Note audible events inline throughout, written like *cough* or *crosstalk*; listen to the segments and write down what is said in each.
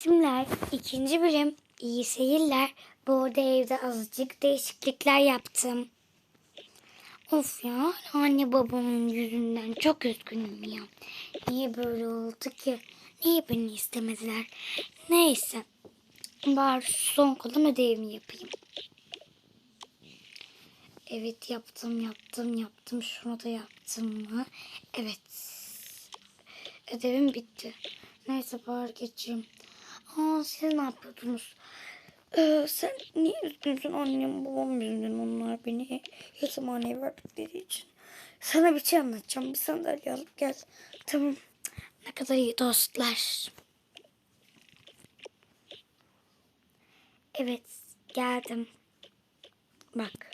Timler ikinci bölüm iyi seyirler. Bu arada evde azıcık değişiklikler yaptım. Of ya anne babamın yüzünden çok üzgünüm ya. Niye böyle oldu ki? Niye beni istemediler? Neyse. Bari son kalan ödevimi yapayım. Evet yaptım yaptım yaptım. Şunu da yaptım mı? Evet. Ödevim bitti. Neyse bari geçeyim. Aa siz ne yapıyordunuz? Ee, sen niye üzgünsün annem babam yüzünden onlar beni yetimhaneye verdikleri için. Sana bir şey anlatacağım. Bir sandalye alıp gel. Tamam. Ne kadar iyi dostlar. Evet geldim. Bak.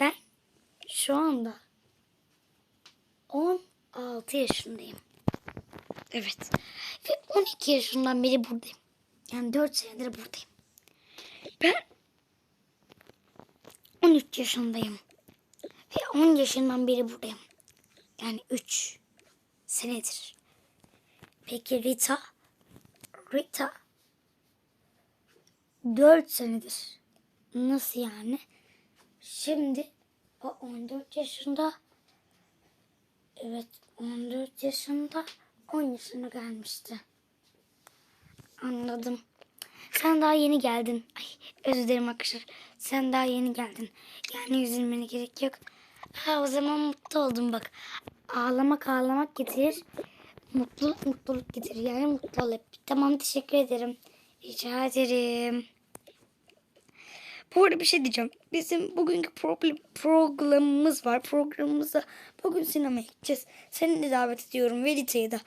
Ben şu anda 16 yaşındayım. Evet. Ve 12 yaşından beri buradayım. Yani 4 senedir buradayım. Ben 13 yaşındayım. Ve 10 yaşından beri buradayım. Yani 3 senedir. Peki Rita? Rita 4 senedir. Nasıl yani? Şimdi o 14 yaşında. Evet 14 yaşında 10 yaşına gelmişti. Anladım. Sen daha yeni geldin. Ay özür dilerim. Sen daha yeni geldin. Yani üzülmene gerek yok. Ha o zaman mutlu oldum bak. Ağlamak ağlamak getirir. Mutluluk mutluluk getirir. Yani mutlu ol hep. Tamam teşekkür ederim. Rica ederim. Bu arada bir şey diyeceğim. Bizim bugünkü problem, programımız var. Programımızda bugün sinemaya gideceğiz. Seni de davet ediyorum. Velite'yi de.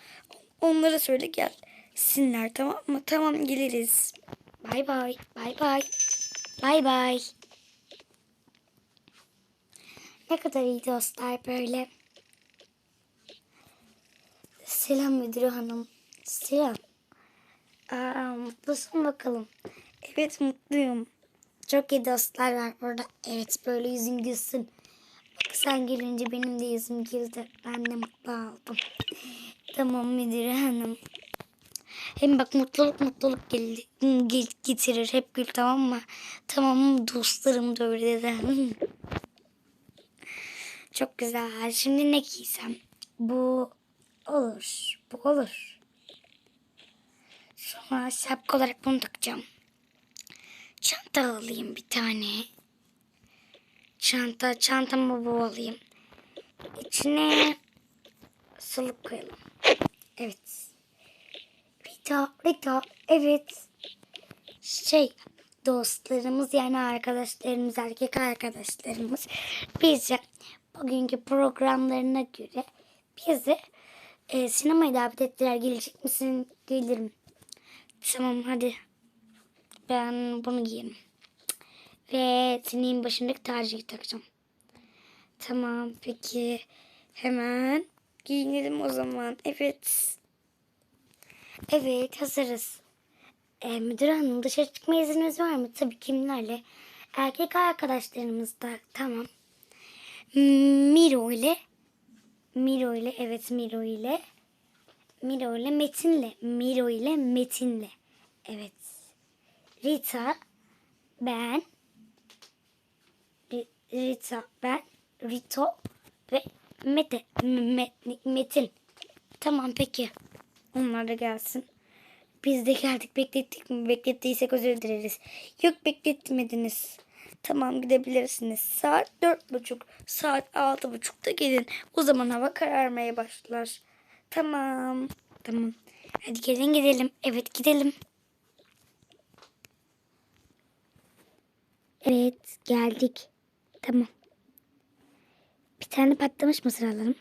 Onlara söyle gelsinler tamam mı? Tamam geliriz. Bay bay. Bay bay. Bay bay. Ne kadar iyi dostlar böyle. Selam müdür hanım. Selam. Aa, mutlusun bakalım. Evet mutluyum. Çok iyi dostlar var burada. Evet böyle yüzün gülsün. Bak sen gelince benim de yüzüm güldü. Ben de mutlu oldum. *laughs* Tamam müdür hanım. Hem bak mutluluk mutluluk gel- gel- getirir. Hep gül tamam mı? Tamam dostlarım da öyle de. *laughs* Çok güzel. Şimdi ne giysem? Bu olur. Bu olur. Sonra şapka olarak bunu takacağım. Çanta alayım bir tane. Çanta, çantamı bu alayım. İçine sılık koyalım. Evet. Rita, Rita, evet. Şey, dostlarımız yani arkadaşlarımız, erkek arkadaşlarımız bize bugünkü programlarına göre bizi e, sinemaya davet ettiler. Gelecek misin? Gelirim. Tamam hadi. Ben bunu giyerim. Ve senin başındaki tacıyı takacağım. Tamam peki. Hemen giyinelim o zaman. Evet. Evet hazırız. E, müdür hanım dışarı çıkma izniniz var mı? Tabii kimlerle? Erkek arkadaşlarımız da tamam. Miro ile Miro ile evet Miro ile Miro ile Metin'le Miro ile Metin'le evet Rita ben Ri- Rita ben Rito ve Mete Me- Metin tamam peki onlar da gelsin biz de geldik beklettik mi beklettiysek özür dileriz yok bekletmediniz Tamam gidebilirsiniz. Saat dört buçuk, saat altı buçukta gelin. O zaman hava kararmaya başlar. Tamam. Tamam. Hadi gelin gidelim. Evet gidelim. Evet geldik. Tamam. Bir tane patlamış mısır alalım.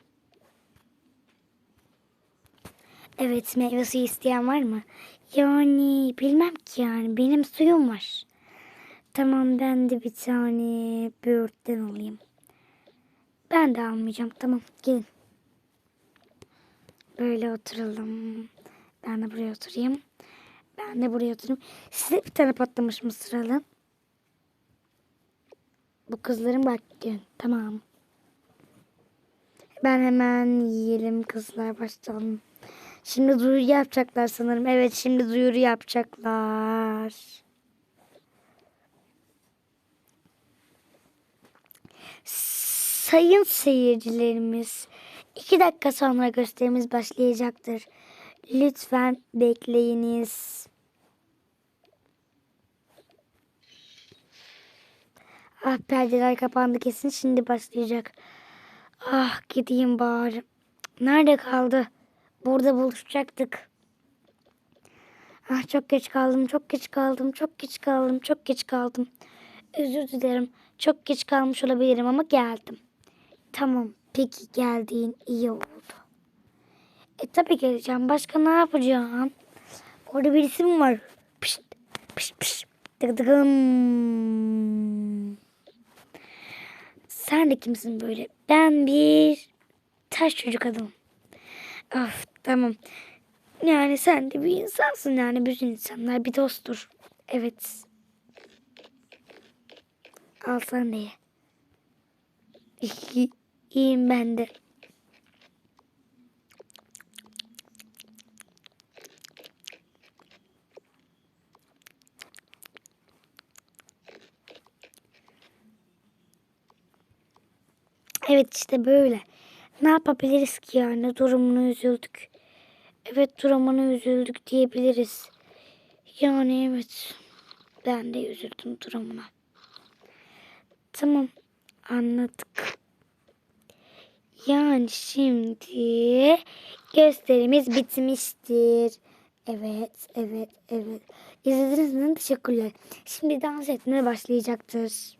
Evet meyve suyu isteyen var mı? Yani bilmem ki yani benim suyum var. Tamam ben de bir tane böğürtlen alayım. Ben de almayacağım. Tamam gelin. Böyle oturalım. Ben de buraya oturayım. Ben de buraya oturayım. Size bir tane patlamış mısır alın. Bu kızların bak gelin. Tamam. Ben hemen yiyelim kızlar başlayalım. Şimdi duyuru yapacaklar sanırım. Evet şimdi duyuru yapacaklar. Sayın seyircilerimiz, iki dakika sonra gösterimiz başlayacaktır. Lütfen bekleyiniz. Ah perdeler kapandı kesin şimdi başlayacak. Ah gideyim bari. Nerede kaldı? Burada buluşacaktık. Ah çok geç kaldım, çok geç kaldım, çok geç kaldım, çok geç kaldım. Özür dilerim. Çok geç kalmış olabilirim ama geldim. Tamam. Peki geldiğin iyi oldu. E tabii geleceğim. Başka ne yapacağım? Orada birisi mi var? Pişt, pişt, pişt. Tık tıkım. Sen de kimsin böyle? Ben bir taş çocuk adamım. Of tamam. Yani sen de bir insansın yani bütün insanlar bir dosttur. Evet. Al sen de ye. İyi- İyiyim ben de. Evet işte böyle. Ne yapabiliriz ki yani durumuna üzüldük. Evet durumuna üzüldük diyebiliriz. Yani evet. Ben de üzüldüm durumuna. Tamam anladık. Yani şimdi gösterimiz bitmiştir. Evet, evet, evet. İzlediğiniz için teşekkürler. Şimdi dans etmeye başlayacaktır.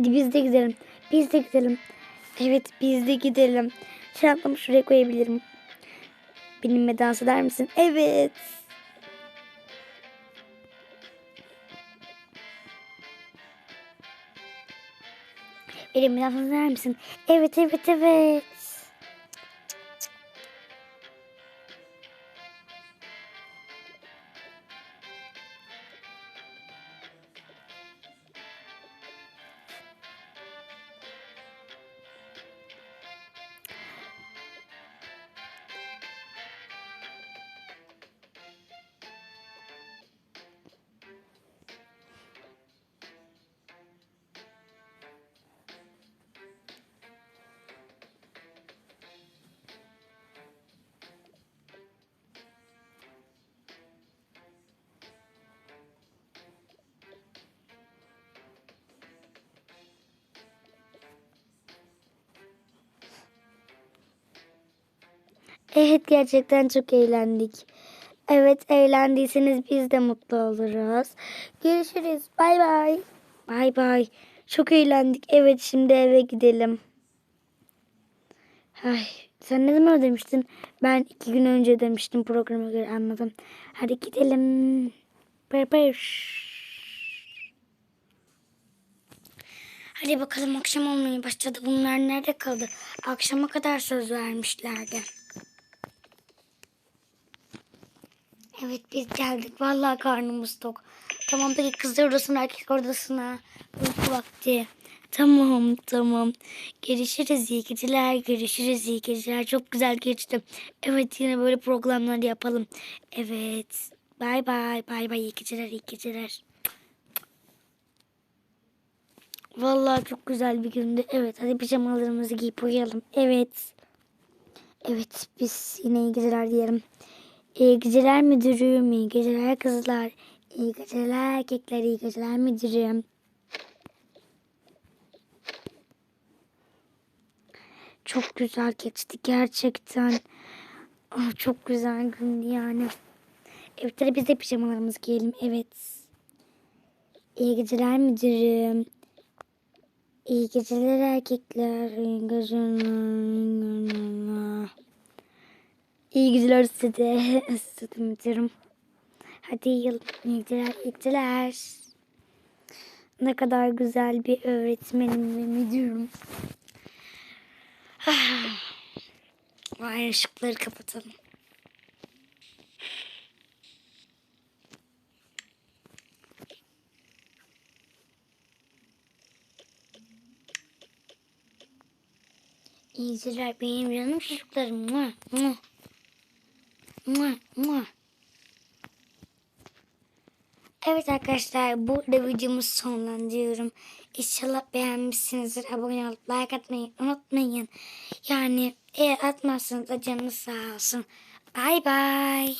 Hadi biz de gidelim. Biz de gidelim. Evet biz de gidelim. Çantamı şuraya koyabilirim. Benimle dans eder misin? Evet. Benimle dans eder misin? Evet evet evet. Evet gerçekten çok eğlendik. Evet eğlendiyseniz biz de mutlu oluruz. Görüşürüz. Bay bay. Bay bay. Çok eğlendik. Evet şimdi eve gidelim. Ay, sen ne zaman demiştin? Ben iki gün önce demiştim programa göre anladım. Hadi gidelim. Bay bay. Hadi bakalım akşam olmaya başladı. Bunlar nerede kaldı? Akşama kadar söz vermişlerdi. Evet biz geldik. Vallahi karnımız tok. Tamam peki kızlar odasına erkek odasına. Uyku vakti. Tamam tamam. Görüşürüz iyi geceler. Görüşürüz iyi geceler. Çok güzel geçti. Evet yine böyle programlar yapalım. Evet. Bay bay. Bay bay iyi geceler iyi geceler. Vallahi çok güzel bir gündü. Evet hadi pijamalarımızı giyip uyuyalım. Evet. Evet biz yine iyi geceler diyelim. İyi geceler müdürüm, iyi geceler kızlar, iyi geceler erkekler, iyi geceler müdürüm. Çok güzel geçti gerçekten. Ah, çok güzel gündü yani. Hadi biz de pijamalarımızı giyelim. Evet. İyi geceler müdürüm. İyi geceler erkekler. İyi geceler. İyi geceler size *laughs* de müdürüm. Hadi yıl. İyi geceler. geceler. Ne kadar güzel bir öğretmenim ve müdürüm. Vay *sighs* ışıkları kapatalım. İyi geceler benim canım çocuklarım. Mua, mua. Evet arkadaşlar burada videomu sonlandırıyorum. İnşallah beğenmişsinizdir. Abone olup like atmayı unutmayın. Yani eğer atmazsanız da canınız sağ olsun. Bay bay.